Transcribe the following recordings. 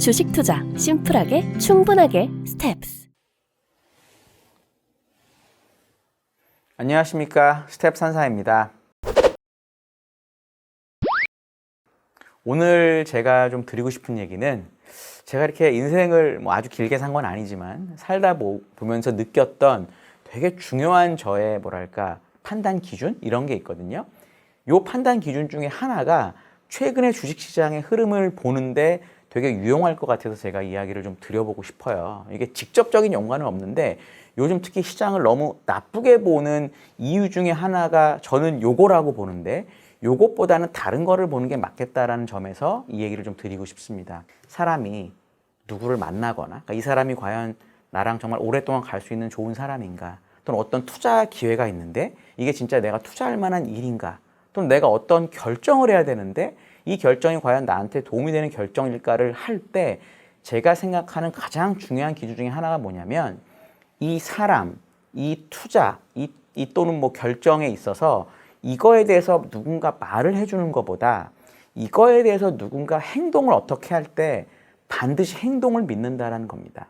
주식 투자 심플하게 충분하게 스텝스. 안녕하십니까 스텝 산사입니다. 오늘 제가 좀 드리고 싶은 얘기는 제가 이렇게 인생을 뭐 아주 길게 산 건 아니지만 살다 보- 보면서 느꼈던 되게 중요한 저의 뭐랄까 판단 기준 이런 게 있거든요. 요 판단 기준 중에 하나가 최근의 주식시장의 흐름을 보는데 되게 유용할 것 같아서 제가 이야기를 좀 드려보고 싶어요. 이게 직접적인 연관은 없는데 요즘 특히 시장을 너무 나쁘게 보는 이유 중에 하나가 저는 요거라고 보는데 요것보다는 다른 거를 보는 게 맞겠다라는 점에서 이 얘기를 좀 드리고 싶습니다. 사람이 누구를 만나거나 그러니까 이 사람이 과연 나랑 정말 오랫동안 갈 수 있는 좋은 사람인가 또는 어떤 투자 기회가 있는데 이게 진짜 내가 투자할 만한 일인가 또는 내가 어떤 결정을 해야 되는데 이 결정이 과연 나한테 도움이 되는 결정일까를 할 때 제가 생각하는 가장 중요한 기준 중에 하나가 뭐냐면 이 사람, 이 투자, 이, 이 또는 뭐 결정에 있어서 이거에 대해서 누군가 말을 해주는 것보다 이거에 대해서 누군가 행동을 어떻게 할 때 반드시 행동을 믿는다라는 겁니다.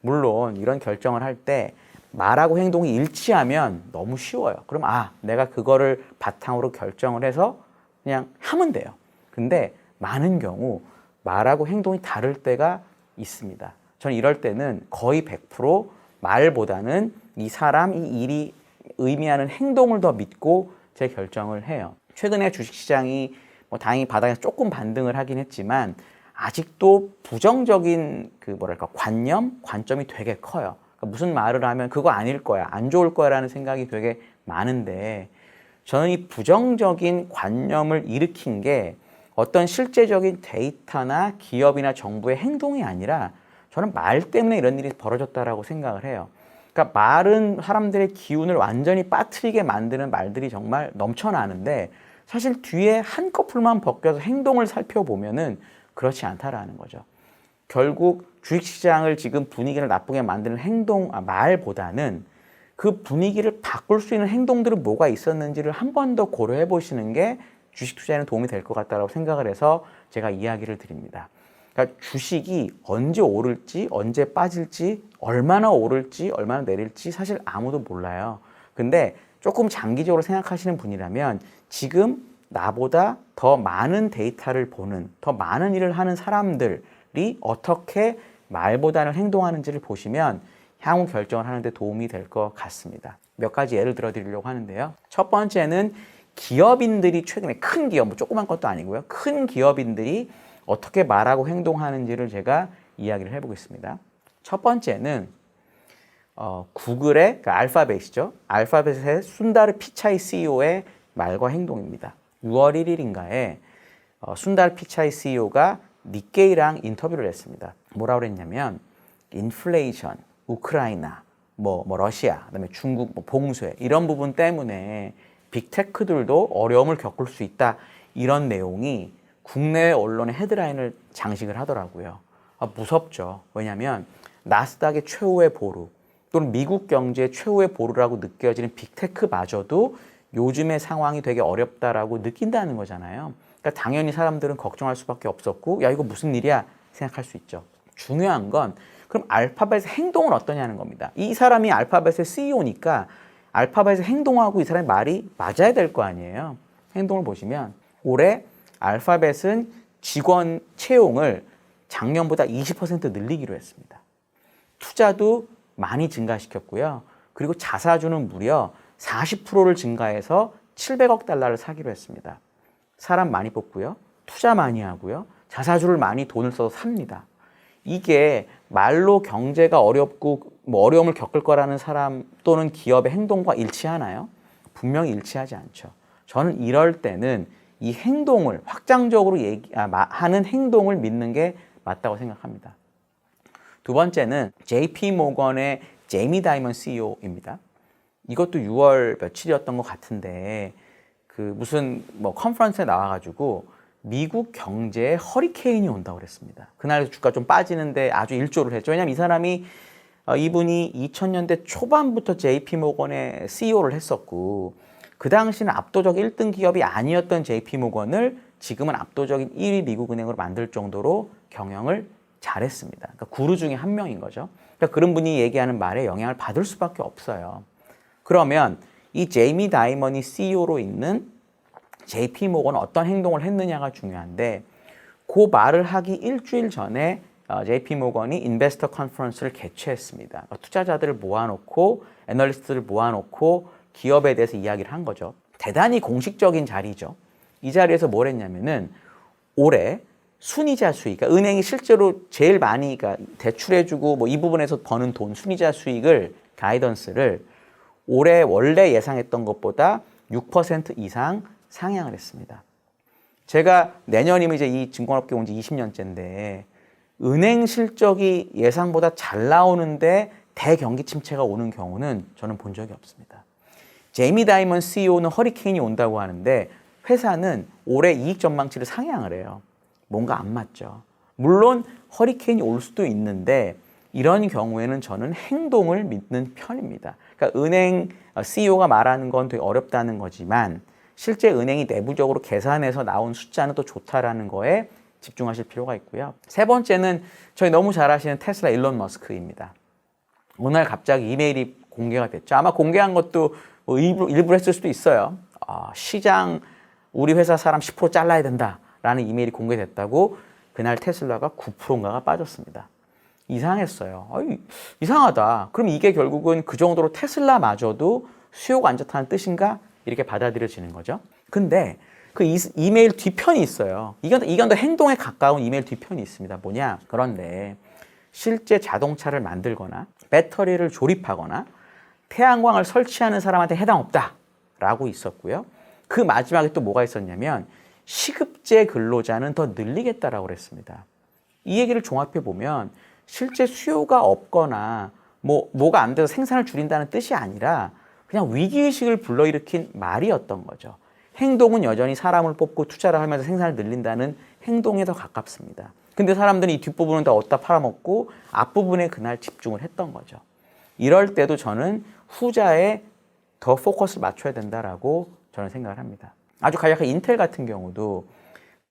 물론 이런 결정을 할 때 말하고 행동이 일치하면 너무 쉬워요. 그럼 아, 내가 그거를 바탕으로 결정을 해서 그냥 하면 돼요. 근데 많은 경우 말하고 행동이 다를 때가 있습니다. 저는 이럴 때는 거의 100% 말보다는 이 사람, 이 일이 의미하는 행동을 더 믿고 제 결정을 해요. 최근에 주식시장이 뭐 다행히 바닥에서 조금 반등을 하긴 했지만 아직도 부정적인 그 뭐랄까 관념, 관점이 되게 커요. 그러니까 무슨 말을 하면 그거 아닐 거야, 안 좋을 거야라는 생각이 되게 많은데 저는 이 부정적인 관념을 일으킨 게 어떤 실제적인 데이터나 기업이나 정부의 행동이 아니라 저는 말 때문에 이런 일이 벌어졌다라고 생각을 해요. 그러니까 말은 사람들의 기운을 완전히 빠뜨리게 만드는 말들이 정말 넘쳐나는데 사실 뒤에 한꺼풀만 벗겨서 행동을 살펴보면은 그렇지 않다라는 거죠. 결국 주식시장을 지금 분위기를 나쁘게 만드는 행동, 아, 말보다는 그 분위기를 바꿀 수 있는 행동들은 뭐가 있었는지를 한 번 더 고려해 보시는 게 주식 투자에는 도움이 될 것 같다고 생각을 해서 제가 이야기를 드립니다. 그러니까 주식이 언제 오를지, 언제 빠질지, 얼마나 오를지, 얼마나 내릴지 사실 아무도 몰라요. 근데 조금 장기적으로 생각하시는 분이라면 지금 나보다 더 많은 데이터를 보는, 더 많은 일을 하는 사람들이 어떻게 말보다는 행동하는지를 보시면 향후 결정을 하는데 도움이 될 것 같습니다. 몇 가지 예를 들어 드리려고 하는데요. 첫 번째는 기업인들이 최근에 큰 기업, 뭐 조그만 것도 아니고요. 큰 기업인들이 어떻게 말하고 행동하는지를 제가 이야기를 해보겠습니다. 첫 번째는 어, 구글의 그 알파벳이죠. 알파벳의 순다르 피차이 CEO의 말과 행동입니다. 6월 1일인가에 어, 순다르 피차이 CEO가 니케이랑 인터뷰를 했습니다. 뭐라고 그랬냐면 인플레이션, 우크라이나, 뭐, 뭐 러시아, 그다음에 중국 뭐 봉쇄 이런 부분 때문에 빅테크들도 어려움을 겪을 수 있다 이런 내용이 국내 언론의 헤드라인을 장식을 하더라고요. 아, 무섭죠. 왜냐하면 나스닥의 최후의 보루 또는 미국 경제의 최후의 보루라고 느껴지는 빅테크마저도 요즘의 상황이 되게 어렵다라고 느낀다는 거잖아요. 그러니까 당연히 사람들은 걱정할 수밖에 없었고 야 이거 무슨 일이야 생각할 수 있죠. 중요한 건 그럼 알파벳의 행동은 어떠냐는 겁니다. 이 사람이 알파벳의 CEO니까 알파벳의 행동하고 이 사람의 말이 맞아야 될 거 아니에요. 행동을 보시면 올해 알파벳은 직원 채용을 작년보다 20% 늘리기로 했습니다. 투자도 많이 증가시켰고요. 그리고 자사주는 무려 40%를 증가해서 700억 달러를 사기로 했습니다. 사람 많이 뽑고요. 투자 많이 하고요. 자사주를 많이 돈을 써서 삽니다. 이게 말로 경제가 어렵고 뭐 어려움을 겪을 거라는 사람 또는 기업의 행동과 일치하나요? 분명히 일치하지 않죠. 저는 이럴 때는 이 행동을 확장적으로 얘기, 아, 마- 하는 행동을 믿는 게 맞다고 생각합니다. 두 번째는 JP 모건의 제이미 다이먼 CEO입니다. 이것도 6월 며칠이었던 것 같은데 그 무슨 뭐 컨퍼런스에 나와가지고 미국 경제에 허리케인이 온다고 그랬습니다. 그날 주가 좀 빠지는데 아주 일조를 했죠. 왜냐하면 이 사람이 어, 이분이 2000년대 초반부터 JP 모건의 CEO를 했었고 그 당시는 압도적 1등 기업이 아니었던 JP 모건을 지금은 압도적인 1위 미국 은행으로 만들 정도로 경영을 잘했습니다. 그러니까 구루 중에 한 명인 거죠. 그러니까 그런 분이 얘기하는 말에 영향을 받을 수밖에 없어요. 그러면 이 제이미 다이먼이 CEO로 있는 JP 모건은 어떤 행동을 했느냐가 중요한데 그 말을 하기 일주일 전에 어, JP 모건이 인베스터 컨퍼런스를 개최했습니다. 그러니까 투자자들을 모아놓고 애널리스트를 모아놓고 기업에 대해서 이야기를 한 거죠. 대단히 공식적인 자리죠. 이 자리에서 뭘 했냐면은 올해 순이자 수익, 그러니까 은행이 실제로 제일 많이 그러니까 대출해주고 뭐 이 부분에서 버는 돈 순이자 수익을 가이던스를 올해 원래 예상했던 것보다 6% 이상 상향을 했습니다. 제가 내년이면 이제 이 증권업계 온 지 20년째인데 은행 실적이 예상보다 잘 나오는데 대경기 침체가 오는 경우는 저는 본 적이 없습니다. 제이미 다이먼 CEO는 허리케인이 온다고 하는데 회사는 올해 이익 전망치를 상향을 해요. 뭔가 안 맞죠. 물론 허리케인이 올 수도 있는데 이런 경우에는 저는 행동을 믿는 편입니다. 그러니까 은행 CEO가 말하는 건 되게 어렵다는 거지만 실제 은행이 내부적으로 계산해서 나온 숫자는 또 좋다라는 거에 집중하실 필요가 있고요. 세 번째는 저희 너무 잘 아시는 테슬라 일론 머스크입니다. 오늘 갑자기 이메일이 공개가 됐죠. 아마 공개한 것도 뭐 일부, 일부러 했을 수도 있어요. 아, 시장 우리 회사 사람 10% 잘라야 된다라는 이메일이 공개됐다고 그날 테슬라가 9%인가가 빠졌습니다. 이상했어요. 어이, 이상하다. 그럼 이게 결국은 그 정도로 테슬라마저도 수요가 안 좋다는 뜻인가? 이렇게 받아들여지는 거죠. 근데 그 이, 이메일 뒤편이 있어요. 이건, 이건 더 행동에 가까운 이메일 뒤편이 있습니다. 뭐냐? 그런데 실제 자동차를 만들거나 배터리를 조립하거나 태양광을 설치하는 사람한테 해당 없다 라고 있었고요. 그 마지막에 또 뭐가 있었냐면 시급제 근로자는 더 늘리겠다라고 그랬습니다. 이 얘기를 종합해 보면 실제 수요가 없거나 뭐 뭐가 안 돼서 생산을 줄인다는 뜻이 아니라 그냥 위기의식을 불러일으킨 말이었던 거죠. 행동은 여전히 사람을 뽑고 투자를 하면서 생산을 늘린다는 행동에 더 가깝습니다. 근데 사람들이 이 뒷부분은 다 어디다 팔아먹고 앞부분에 그날 집중을 했던 거죠. 이럴 때도 저는 후자에 더 포커스를 맞춰야 된다라고 저는 생각을 합니다. 아주 간략한 인텔 같은 경우도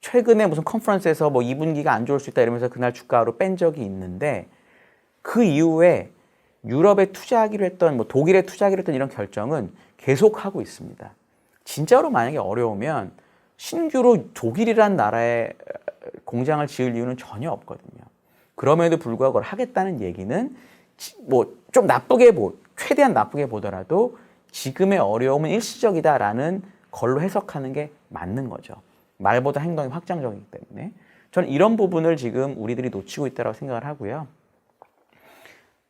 최근에 무슨 컨퍼런스에서 뭐 2분기가 안 좋을 수 있다 이러면서 그날 주가로 뺀 적이 있는데 그 이후에 유럽에 투자하기로 했던 뭐 독일에 투자하기로 했던 이런 결정은 계속 하고 있습니다. 진짜로 만약에 어려우면 신규로 독일이란 나라에 공장을 지을 이유는 전혀 없거든요. 그럼에도 불구하고 하겠다는 얘기는 뭐 좀 나쁘게 보, 최대한 나쁘게 보더라도 지금의 어려움은 일시적이다라는 걸로 해석하는 게 맞는 거죠. 말보다 행동이 확장적이기 때문에 저는 이런 부분을 지금 우리들이 놓치고 있다고 생각을 하고요.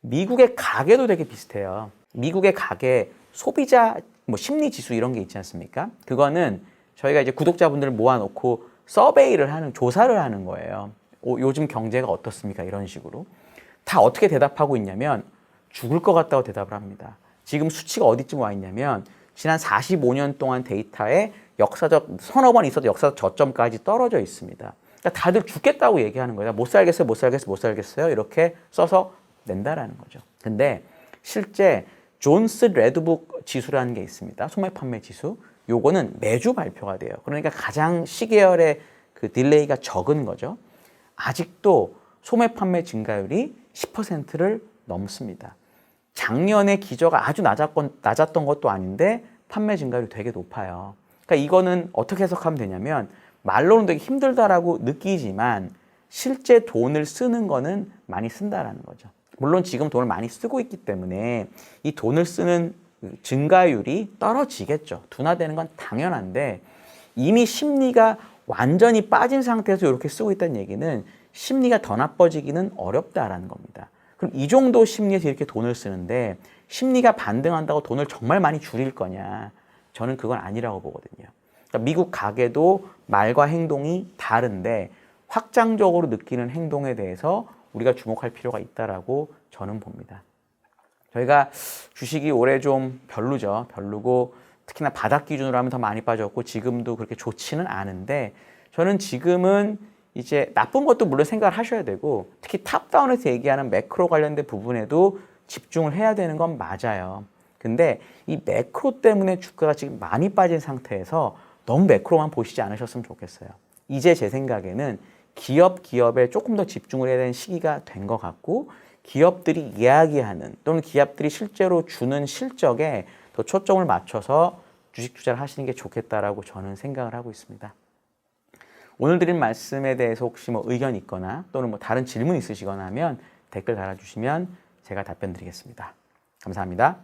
미국의 가계도 되게 비슷해요. 미국의 가계 소비자 뭐 심리 지수 이런 게 있지 않습니까? 그거는 저희가 이제 구독자분들을 모아놓고 서베이를 하는 조사를 하는 거예요. 오, 요즘 경제가 어떻습니까? 이런 식으로 다 어떻게 대답하고 있냐면 죽을 것 같다고 대답을 합니다. 지금 수치가 어디쯤 와 있냐면 지난 45년 동안 데이터에 역사적 서너 번 있어도 역사적 저점까지 떨어져 있습니다. 그러니까 다들 죽겠다고 얘기하는 거예요. 못 살겠어요, 못 살겠어요, 못 살겠어요. 이렇게 써서 낸다라는 거죠. 근데 실제 존스 레드북 지수라는 게 있습니다. 소매 판매 지수. 요거는 매주 발표가 돼요. 그러니까 가장 시계열의 그 딜레이가 적은 거죠. 아직도 소매 판매 증가율이 10%를 넘습니다. 작년에 기저가 아주 낮았건, 낮았던 것도 아닌데 판매 증가율이 되게 높아요. 그러니까 이거는 어떻게 해석하면 되냐면 말로는 되게 힘들다라고 느끼지만 실제 돈을 쓰는 거는 많이 쓴다라는 거죠. 물론 지금 돈을 많이 쓰고 있기 때문에 이 돈을 쓰는 증가율이 떨어지겠죠. 둔화되는 건 당연한데 이미 심리가 완전히 빠진 상태에서 이렇게 쓰고 있다는 얘기는 심리가 더 나빠지기는 어렵다라는 겁니다. 그럼 이 정도 심리에서 이렇게 돈을 쓰는데 심리가 반등한다고 돈을 정말 많이 줄일 거냐? 저는 그건 아니라고 보거든요. 그러니까 미국 가게도 말과 행동이 다른데 확장적으로 느끼는 행동에 대해서 우리가 주목할 필요가 있다라고 저는 봅니다. 저희가 주식이 올해 좀 별로죠. 별로고 특히나 바닥 기준으로 하면 더 많이 빠졌고 지금도 그렇게 좋지는 않은데 저는 지금은 이제 나쁜 것도 물론 생각을 하셔야 되고 특히 탑다운에서 얘기하는 매크로 관련된 부분에도 집중을 해야 되는 건 맞아요. 근데 이 매크로 때문에 주가가 지금 많이 빠진 상태에서 너무 매크로만 보시지 않으셨으면 좋겠어요. 이제 제 생각에는 기업 기업에 조금 더 집중을 해야 되는 시기가 된 것 같고 기업들이 이야기하는 또는 기업들이 실제로 주는 실적에 더 초점을 맞춰서 주식 투자를 하시는 게 좋겠다라고 저는 생각을 하고 있습니다. 오늘 드린 말씀에 대해서 혹시 뭐 의견 있거나 또는 뭐 다른 질문 있으시거나 하면 댓글 달아주시면 제가 답변 드리겠습니다. 감사합니다.